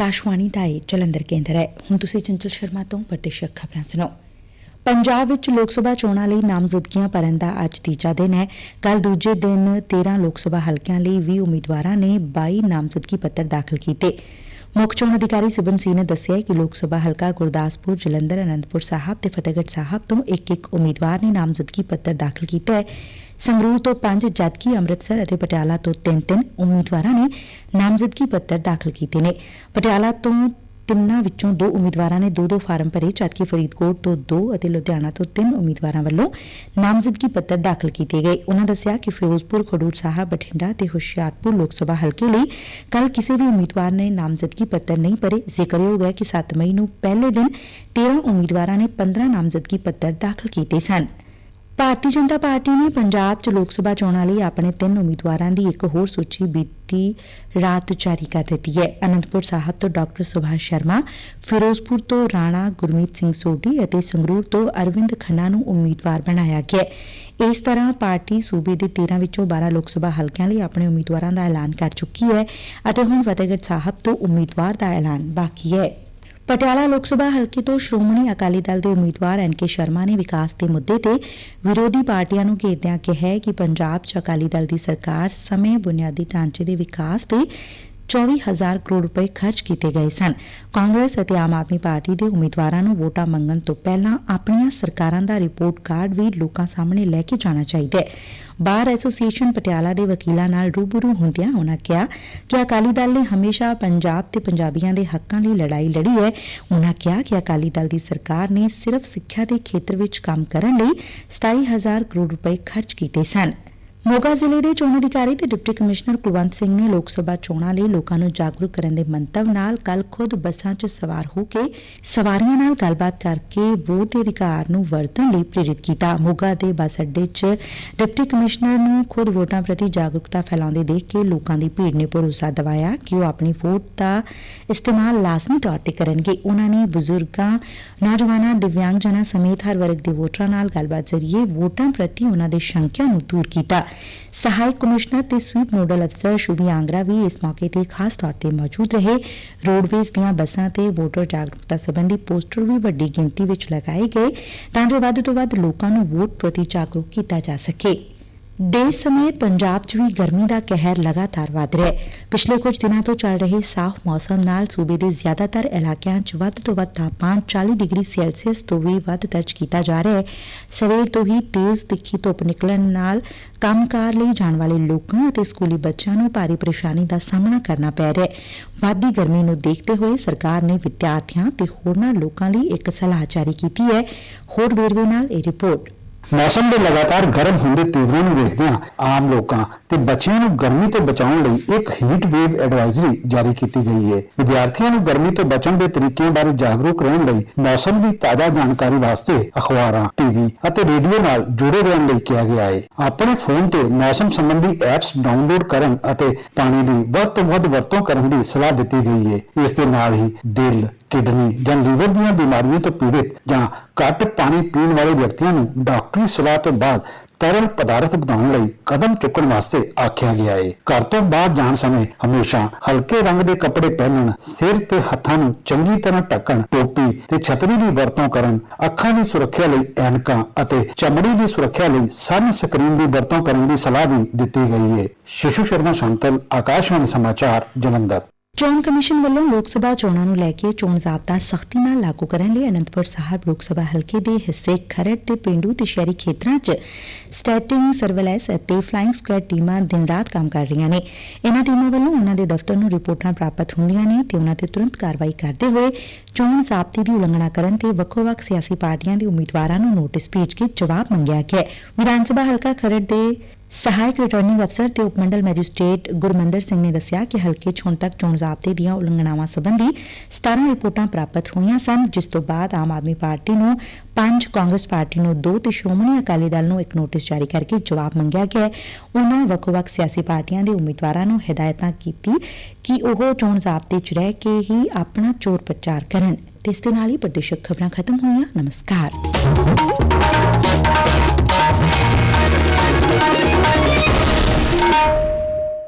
ਆਕਾਸ਼ਵਾਣੀ ਦਾ ਇਹ ਜਲੰਧਰ ਕੇਂਦਰ ਹੈ। ਹੁਣ ਤੁਸੀਂ ਚੰਚਲ ਸ਼ਰਮਾ ਤੋਂ ਪ੍ਰਤੀਸ਼ਕ ਖਬਰਾਂ ਸੁਣੋ। ਪੰਜਾਬ ਵਿੱਚ ਲੋਕ ਸਭਾ ਚੋਣਾਂ ਲਈ ਨਾਮਜ਼ਦਗੀਆਂ ਭਰਨ ਦਾ ਅੱਜ ਤੀਜਾ ਦਿਨ ਹੈ। ਕੱਲ ਦੂਜੇ ਦਿਨ 13 ਲੋਕ ਸਭਾ ਹਲਕਿਆਂ ਲਈ 20 ਉਮੀਦਵਾਰਾਂ ਨੇ 22 ਨਾਮਜ਼ਦਗੀ ਪੱਤਰ ਦਾਖਲ ਕੀਤੇ। ਮੁੱਖ ਚੋਣ ਅਧਿਕਾਰੀ ਸਿਬਨ ਸਿੰਘ ਨੇ ਦੱਸਿਆ ਕਿ ਲੋਕ ਸਭਾ ਹਲਕਾ ਗੁਰਦਾਸਪੁਰ, ਜਲੰਧਰ, ਅਨੰਦਪੁਰ ਸਾਹਿਬ ਤੇ ਫਤਿਹਗੜ੍ਹ ਸਾਹਿਬ ਤੋਂ ਇੱਕ ਇੱਕ ਉਮੀਦਵਾਰ ਨੇ ਨਾਮਜ਼ਦਗੀ ਪੱਤਰ ਦਾਖਲ ਕੀਤਾ ਹੈ। ਸੰਗਰੂਰ ਤੋਂ ਪੰਜ ਜਦਕਿ ਅੰਮ੍ਰਿਤਸਰ ਅਤੇ ਪਟਿਆਲਾ ਤੋਂ ਤਿੰਨ ਤਿੰਨ ਉਮੀਦਵਾਰਾਂ ਨੇ ਨਾਮਜ਼ਦਗੀ ਪੱਤਰ ਦਾਖਲ ਕੀਤੇ ਨੇ। ਪਟਿਆਲਾ ਤੋਂ ਤਿੰਨਾਂ ਵਿੱਚੋਂ ਦੋ ਉਮੀਦਵਾਰਾਂ ਨੇ ਦੋ ਦੋ ਫਾਰਮ ਭਰੇ, ਜਦਕਿ ਫਰੀਦਕੋਟ ਤੋਂ ਦੋ ਅਤੇ ਲੁਧਿਆਣਾ ਤੋਂ ਤਿੰਨ ਉਮੀਦਵਾਰਾਂ ਵੱਲੋਂ ਨਾਮਜ਼ਦਗੀ ਪੱਤਰ ਦਾਖਲ ਕੀਤੇ ਗਏ। ਉਨ੍ਹਾਂ ਦੱਸਿਆ ਕਿ ਫਿਰੋਜ਼ਪੁਰ, ਖਡੂਰ ਸਾਹਿਬ, ਬਠਿੰਡਾ ਤੇ ਹੁਸ਼ਿਆਰਪੁਰ ਲੋਕ ਸਭਾ ਹਲਕੇ ਲਈ ਕੱਲ ਕਿਸੇ ਵੀ ਉਮੀਦਵਾਰ ਨੇ ਨਾਮਜ਼ਦਗੀ ਪੱਤਰ ਨਹੀਂ ਭਰੇ। ਜ਼ਿਕਰਯੋਗ ਹੈ ਕਿ 7 ਮਈ ਨੂੰ ਪਹਿਲੇ ਦਿਨ 13 ਉਮੀਦਵਾਰਾਂ ਨੇ 15 ਨਾਮਜ਼ਦਗੀ ਪੱਤਰ ਦਾਖਲ ਕੀਤੇ ਸਨ। ਭਾਰਤੀ ਜਨਤਾ ਪਾਰਟੀ ਨੇ ਪੰਜਾਬ 'ਚ ਲੋਕ ਸਭਾ ਚੋਣਾਂ ਲਈ ਆਪਣੇ ਤਿੰਨ ਉਮੀਦਵਾਰਾਂ ਦੀ ਇਕ ਹੋਰ ਸੁਚੀ ਬੀਤੀ ਰਾਤ ਜਾਰੀ ਕਰ ਦਿੱਤੀ ਹੈ। ਅਨੰਦਪੁਰ ਸਾਹਿਬ ਤੋਂ ਡਾਕਟਰ ਸੁਭਾਸ਼ ਸ਼ਰਮਾ, ਫਿਰੋਜ਼ਪੁਰ ਤੋਂ ਰਾਣਾ ਗੁਰਮੀਤ ਸਿੰਘ ਸੋਢੀ ਅਤੇ ਸੰਗਰੂਰ ਤੋਂ ਅਰਵਿੰਦ ਖੰਨਾ ਨੂੰ ਉਮੀਦਵਾਰ ਬਣਾਇਆ ਗਿਆ ਹੈ। ਇਸ ਤਰ੍ਹਾਂ ਪਾਰਟੀ ਸੂਬੇ ਦੇ 13 ਵਿੱਚੋਂ 12 ਲੋਕ ਸਭਾ ਹਲਕਿਆਂ ਲਈ ਆਪਣੇ ਉਮੀਦਵਾਰਾਂ ਦਾ ਐਲਾਨ ਕਰ ਚੁੱਕੀ ਹੈ ਅਤੇ ਹੁਣ ਫਤਿਹਗੜ੍ਹ ਸਾਹਿਬ ਤੋਂ ਉਮੀਦਵਾਰ ਦਾ ਐਲਾਨ ਬਾਕੀ ਹੈ। ਪਟਿਆਲਾ ਲੋਕ ਸਭਾ ਹਲਕੇ ਤੋਂ ਸ਼੍ਰੋਮਣੀ ਅਕਾਲੀ ਦਲ ਦੇ ਉਮੀਦਵਾਰ ਐਨ ਕੇ ਸ਼ਰਮਾ ਨੇ ਵਿਕਾਸ ਦੇ ਮੁੱਦੇ ਤੇ ਵਿਰੋਧੀ ਪਾਰਟੀਆਂ ਨੂੰ ਘੇਰਦਿਆਂ ਕਿਹਾ ਕਿ ਪੰਜਾਬ 'ਚ ਅਕਾਲੀ ਦਲ ਦੀ ਸਰਕਾਰ ਸਮੇਂ ਬੁਨਿਆਦੀ ਢਾਂਚੇ ਦੇ ਵਿਕਾਸ ਤੇ 24000 ਕਰੋੜ ਰੁਪਏ ਖਰਚ ਕੀਤੇ ਗਏ ਸਨ। ਕਾਂਗਰਸ ਅਤੇ ਆਮ ਆਦਮੀ ਪਾਰਟੀ ਦੇ ਉਮੀਦਵਾਰਾਂ ਨੂੰ ਵੋਟਾਂ ਮੰਗਣ ਤੋਂ ਪਹਿਲਾਂ ਆਪਣੀਆਂ ਸਰਕਾਰਾਂ ਦਾ ਰਿਪੋਰਟ ਕਾਰਡ ਵੀ ਲੋਕਾਂ ਸਾਹਮਣੇ ਲੈ ਕੇ ਜਾਣਾ ਚਾਹੀਦਾ ਹੈ। ਬਾਰ ਐਸੋਸੀਏਸ਼ਨ ਪਟਿਆਲਾ ਦੇ ਵਕੀਲਾਂ ਨਾਲ ਰੂਬਰੂ ਹੁੰਦਿਆਂ ਉਹਨਾਂ ਕਿਹਾ ਕਿ ਅਕਾਲੀ ਦਲ ਨੇ ਹਮੇਸ਼ਾ ਪੰਜਾਬ ਤੇ ਪੰਜਾਬੀਆਂ ਦੇ ਹੱਕਾਂ ਲਈ ਲੜਾਈ ਲੜੀ ਹੈ। ਉਹਨਾਂ ਕਿਹਾ ਕਿ ਅਕਾਲੀ ਦਲ ਦੀ ਸਰਕਾਰ ਨੇ ਸਿਰਫ ਸਿੱਖਿਆ ਦੇ ਖੇਤਰ ਵਿੱਚ ਕੰਮ ਕਰਨ ਲਈ 27000 ਕਰੋੜ ਰੁਪਏ ਖਰਚ ਕੀਤੇ ਸਨ। ਮੋਗਾ ਜ਼ਿਲ੍ਹੇ ਦੇ ਚੋਣ ਅਧਿਕਾਰੀ ਤੇ ਡਿਪਟੀ ਕਮਿਸ਼ਨਰ ਕੁਲਵੰਤ ਸਿੰਘ ਨੇ ਲੋਕ ਸਭਾ ਚੋਣਾਂ ਲਈ ਲੋਕਾਂ ਨੂੰ ਜਾਗਰੂਕ ਕਰਨ ਦੇ ਮੰਤਵ ਨਾਲ ਕੱਲ ਖੁਦ ਬੱਸਾਂ 'ਚ ਸਵਾਰ ਹੋ ਕੇ ਸਵਾਰੀਆਂ ਨਾਲ ਗੱਲਬਾਤ ਕਰਕੇ ਵੋਟ ਦੇ ਅਧਿਕਾਰ ਨੂੰ ਵਰਤਣ ਲਈ ਪ੍ਰੇਰਿਤ ਕੀਤਾ। ਮੋਗਾ ਦੇ ਬੱਸ ਅੱਡੇ 'ਚ ਡਿਪਟੀ ਕਮਿਸ਼ਨਰ ਨੂੰ ਖੁਦ ਵੋਟਾਂ ਪ੍ਰਤੀ ਜਾਗਰੂਕਤਾ ਫੈਲਾਉਂਦੇ ਦੇਖ ਕੇ ਲੋਕਾਂ ਦੀ ਭੀੜ ਨੇ ਭਰੋਸਾ ਦਿਵਾਇਆ ਕਿ ਉਹ ਆਪਣੀ ਵੋਟ ਦਾ ਇਸਤੇਮਾਲ ਲਾਜ਼ਮੀ ਤੌਰ ਤੇ ਕਰਨਗੇ। ਉਹਨਾਂ ਨੇ ਬਜ਼ੁਰਗਾਂ, ਨੌਜਵਾਨਾਂ, ਦਿਵਿਆਂਗਜਨਾਂ ਸਮੇਤ ਹਰ ਵਰਗ ਦੇ ਵੋਟਰਾਂ ਨਾਲ ਗੱਲਬਾਤ ਜ਼ਰੀਏ ਵੋਟਾਂ ਪ੍ਰਤੀ ਉਹਨਾਂ ਦੇ ਸ਼ੰਕਿਆਂ ਨੂੰ ਦੂਰ ਕੀਤਾ। ਸਹਾਇਕ ਕਮਿਸ਼ਨਰ ਤੇ ਸਵੀਪ ਨੋਡਲ ਅਫਸਰ ਸ਼ੁਭੀ ਆਂਗਰਾ ਵੀ ਇਸ ਮੌਕੇ ਤੇ ਖਾਸ ਤੌਰ ਤੇ ਮੌਜੂਦ ਰਹੇ। ਰੋਡਵੇਜ਼ ਦੀਆਂ ਬੱਸਾਂ ਤੇ ਵੋਟਰ ਜਾਗਰੂਕਤਾ ਸੰਬੰਧੀ ਪੋਸਟਰ ਵੀ ਵੱਡੀ ਗਿਣਤੀ ਵਿੱਚ ਲਗਾਏ ਗਏ ਤਾਂ ਜੋ ਵੱਧ ਤੋਂ ਵੱਧ ਲੋਕਾਂ ਨੂੰ ਵੋਟ ਪ੍ਰਤੀ ਜਾਗਰੂਕ ਕੀਤਾ ਜਾ ਸਕੇ। ਦੇਸ਼ ਸਮੇਤ ਪੰਜਾਬ 'ਚ ਵੀ ਗਰਮੀ ਦਾ ਕਹਿਰ ਲਗਾਤਾਰ ਵਧ ਰਿਹਾ ਹੈ। ਪਿਛਲੇ ਕੁਝ ਦਿਨਾਂ ਤੋਂ ਚੱਲ ਰਹੇ ਸਾਫ਼ ਮੌਸਮ ਨਾਲ ਸੂਬੇ ਦੇ ਜ਼ਿਆਦਾਤਰ ਇਲਾਕਿਆਂ 'ਚ ਵੱਧ ਤੋਂ ਵੱਧ ਤਾਪਮਾਨ 40 ਡਿਗਰੀ ਸੈਲਸੀਅਸ ਤੋਂ ਵੀ ਵੱਧ ਦਰਜ ਕੀਤਾ ਜਾ ਰਿਹਾ ਹੈ। ਸਵੇਰ ਤੋਂ ਹੀ ਤੇਜ਼ ਤਿੱਖੀ ਧੁੱਪ ਨਿਕਲਣ ਨਾਲ ਕੰਮਕਾਰ ਲਈ ਜਾਣ ਵਾਲੇ ਲੋਕਾਂ ਅਤੇ ਸਕੂਲੀ ਬੱਚਿਆਂ ਨੂੰ ਭਾਰੀ ਪਰੇਸ਼ਾਨੀ ਦਾ ਸਾਹਮਣਾ ਕਰਨਾ ਪੈ ਰਿਹਾ ਹੈ। ਵਾਧੀ ਗਰਮੀ ਨੂੰ ਦੇਖਦੇ ਹੋਏ ਸਰਕਾਰ ਨੇ ਵਿਦਿਆਰਥੀਆਂ ਤੇ ਹੋਰਨਾਂ ਲੋਕਾਂ ਲਈ ਇੱਕ ਸਲਾਹ ਜਾਰੀ ਕੀਤੀ ਹੈ। ਹੋਰ ਵੇਰਵੇ ਨਾਲ ਇਹ ਰਿਪੋਰਟ। ਮੌਸਮ ਦੇ ਲਗਾਤਾਰ ਗਰਮ ਹੁੰਦੇ ਤੀਵਰਾਂ ਨੂੰ ਵੇਖਦਿਆਂ ਆਮ ਲੋਕਾਂ ਤੇ ਬੱਚਿਆਂ ਨੂੰ ਗਰਮੀ ਤੋਂ ਬਚਾਉਣ ਲਈ ਇੱਕ ਹੀਟ ਵੇਵ ਐਡਵਾਈਜ਼ਰੀ ਜਾਰੀ ਕੀਤੀ ਗਈ ਹੈ। ਵਿਦਿਆਰਥੀਆਂ ਨੂੰ ਗਰਮੀ ਤੋਂ ਬਚਣ ਦੇ ਤਰੀਕਿਆਂ ਬਾਰੇ ਜਾਗਰੂਕ ਰਹਿਣ ਲਈ ਮੌਸਮ ਦੀ ਤਾਜ਼ਾ ਜਾਣਕਾਰੀ ਵਾਸਤੇ ਅਖਬਾਰਾਂ ਟੀਵੀ ਅਤੇ ਰੇਡੀਓ ਨਾਲ ਜੁੜੇ ਰਹਿਣ ਲਈ ਕਿਹਾ ਗਿਆ ਹੈ। ਆਪਣੇ ਫੋਨ ਤੇ ਮੌਸਮ ਸੰਬੰਧੀ ਐਪਸ ਡਾਊਨਲੋਡ ਕਰਨ ਅਤੇ ਪਾਣੀ ਦੀ ਵੱਧ ਤੋਂ ਵੱਧ ਵਰਤੋਂ ਕਰਨ ਦੀ ਸਲਾਹ ਦਿੱਤੀ ਗਈ ਹੈ। ਇਸ ਦੇ ਨਾਲ ਹੀ ਦਿਲ, ਕਿਡਨੀ ਜਾਂ ਲੀਵਰ ਦੀਆਂ ਬਿਮਾਰੀਆਂ ਤੋਂ ਪੀੜਿਤ ਜਾਂ ਘੱਟ ਪਾਣੀ ਪੀਣ ਵਾਲੇ ਵਿਅਕਤੀਆਂ ਨੂੰ ਡਾਕਟਰੀ ਸਲਾਹ ਤੋਂ ਬਾਅਦ ਤਰਲ ਪਦਾਰਥ ਵਧਾਉਣ ਲਈ ਕਦਮ ਚੁੱਕਣ ਵਾਸਤੇ ਆਖਿਆ ਗਿਆ ਹੈ ਘਰ ਤੋਂ ਬਾਹਰ ਜਾਣ ਸਮੇਂ ਹਮੇਸ਼ਾ ਹਲਕੇ ਰੰਗ ਦੇ ਕੱਪੜੇ ਪਹਿਨਣ, ਸਿਰ ਤੇ ਹੱਥਾਂ ਨੂੰ ਚੰਗੀ ਤਰ੍ਹਾਂ ਢੱਕਣ, ਟੋਪੀ ਤੇ ਛਤਰੀ ਦੀ ਵਰਤੋਂ ਕਰਨ, ਅੱਖਾਂ ਦੀ ਸੁਰੱਖਿਆ ਲਈ ਐਨਕਾਂ ਅਤੇ ਚਮੜੀ ਦੀ ਸੁਰੱਖਿਆ ਲਈ ਸਨ ਸਕਰੀਨ ਦੀ ਵਰਤੋਂ ਕਰਨ ਦੀ ਸਲਾਹ ਵੀ ਦਿੱਤੀ ਗਈ ਹੈ ਸ਼ਿਸ਼ੂ ਸ਼ਰਮਾ ਸ਼ੰਤਲ, ਆਕਾਸ਼ਵਾਣੀ ਸਮਾਚਾਰ ਜਲੰਧਰ। ਚੋਣ ਕਮਿਸ਼ਨ ਵੱਲੋਂ ਲੋਕ ਸਭਾ ਚੋਣਾਂ ਨੂੰ ਲੈ ਕੇ ਚੋਣ ਜ਼ਾਬਤਾ ਸਖਤੀ ਨਾਲ ਲਾਗੂ ਕਰਨ ਲਈ ਅਨੰਦਪੁਰ ਸਾਹਿਬ ਲੋਕ ਸਭਾ ਹਲਕੇ ਦੇ ਹਿੱਸੇ ਖਰੜ ਤੇ ਪਿੰਡੂ ਤੇ ਸ਼ਹਿਰੀ ਖੇਤਰਾਂ 'ਚ ਸਟੈਟਿੰਗ ਸਰਵੇਲੈਂਸ ਅਤੇ ਫਲਾਈਂਗ ਸਕੁਐਡ ਟੀਮਾਂ ਦਿਨ ਰਾਤ ਕੰਮ ਕਰ ਰਹੀਆਂ ਨੇ। ਇਹਨਾਂ ਟੀਮਾਂ ਵੱਲੋਂ ਉਹਨਾਂ ਦੇ ਦਫ਼ਤਰ ਨੂੰ ਰਿਪੋਰਟਾਂ ਪ੍ਰਾਪਤ ਹੁੰਦੀਆਂ ਨੇ ਤੇ ਉਹਨਾਂ ਤੇ ਤੁਰੰਤ ਕਾਰਵਾਈ ਕਰਦੇ ਹੋਏ ਚੋਣ ਜ਼ਾਬਤੇ ਦੀ ਉਲੰਘਣਾ ਕਰਨ ਤੇ ਵੱਖੋ-ਵੱਖ ਸਿਆਸੀ ਪਾਰਟੀਆਂ ਦੇ ਉਮੀਦਵਾਰਾਂ ਨੂੰ ਨੋਟਿਸ ਭੇਜ ਕੇ ਜਵਾਬ ਮੰਗਿਆ ਗਿਆ ਵਿਧਾਨ ਸਭਾ ਹਲਕਾ ਖਰੜ ਦੇ ਸਹਾਇਕ ਰਿਟਰਨਿੰਗ ਅਫਸਰ ਤੇ ਉਪਮੰਡਲ ਮੈਜਿਸਟਰੇਟ ਗੁਰਮੰਦਰ ਸਿੰਘ ਨੇ ਦੱਸਿਆ ਕਿ ਹਲਕੇ 'ਚ ਹੁਣ ਤੱਕ ਚੋਣ ਜ਼ਾਬਤੇ ਦੀਆਂ ਉਲੰਘਣਾਵਾਂ ਸਬੰਧੀ 17 ਰਿਪੋਰਟਾਂ ਪ੍ਰਾਪਤ ਹੋਈਆਂ ਸਨ, ਜਿਸ ਤੋਂ ਬਾਅਦ ਆਮ ਆਦਮੀ ਪਾਰਟੀ ਨੂੰ 5 ਕਾਂਗਰਸ ਪਾਰਟੀ ਨੂੰ 2 ਤੇ ਸ਼੍ਰੋਮਣੀ ਅਕਾਲੀ ਦਲ ਨੂੰ ਇੱਕ ਨੋਟਿਸ ਜਾਰੀ ਕਰਕੇ ਜਵਾਬ ਮੰਗਿਆ ਗਿਆ। ਹੈ ਉਹਨਾਂ ਵੱਖ-ਵੱਖ ਸਿਆਸੀ ਪਾਰਟੀਆਂ ਦੇ ਉਮੀਦਵਾਰਾਂ ਨੂੰ ਹਦਾਇਤਾਂ ਕੀਤੀ ਕਿ ਉਹ ਚੋਣ ਜ਼ਾਬਤੇ 'ਚ ਰਹਿ ਕੇ ਹੀ ਆਪਣਾ ਚੋਰ ਪ੍ਰਚਾਰ ਕਰਨ। ਤੇ ਇਸ ਦੇ ਨਾਲ ਹੀ ਪ੍ਰਦੇਸ਼ਕ ਖਬਰਾਂ ਖਤਮ ਹੋਈਆਂ। ਨਮਸਕਾਰ।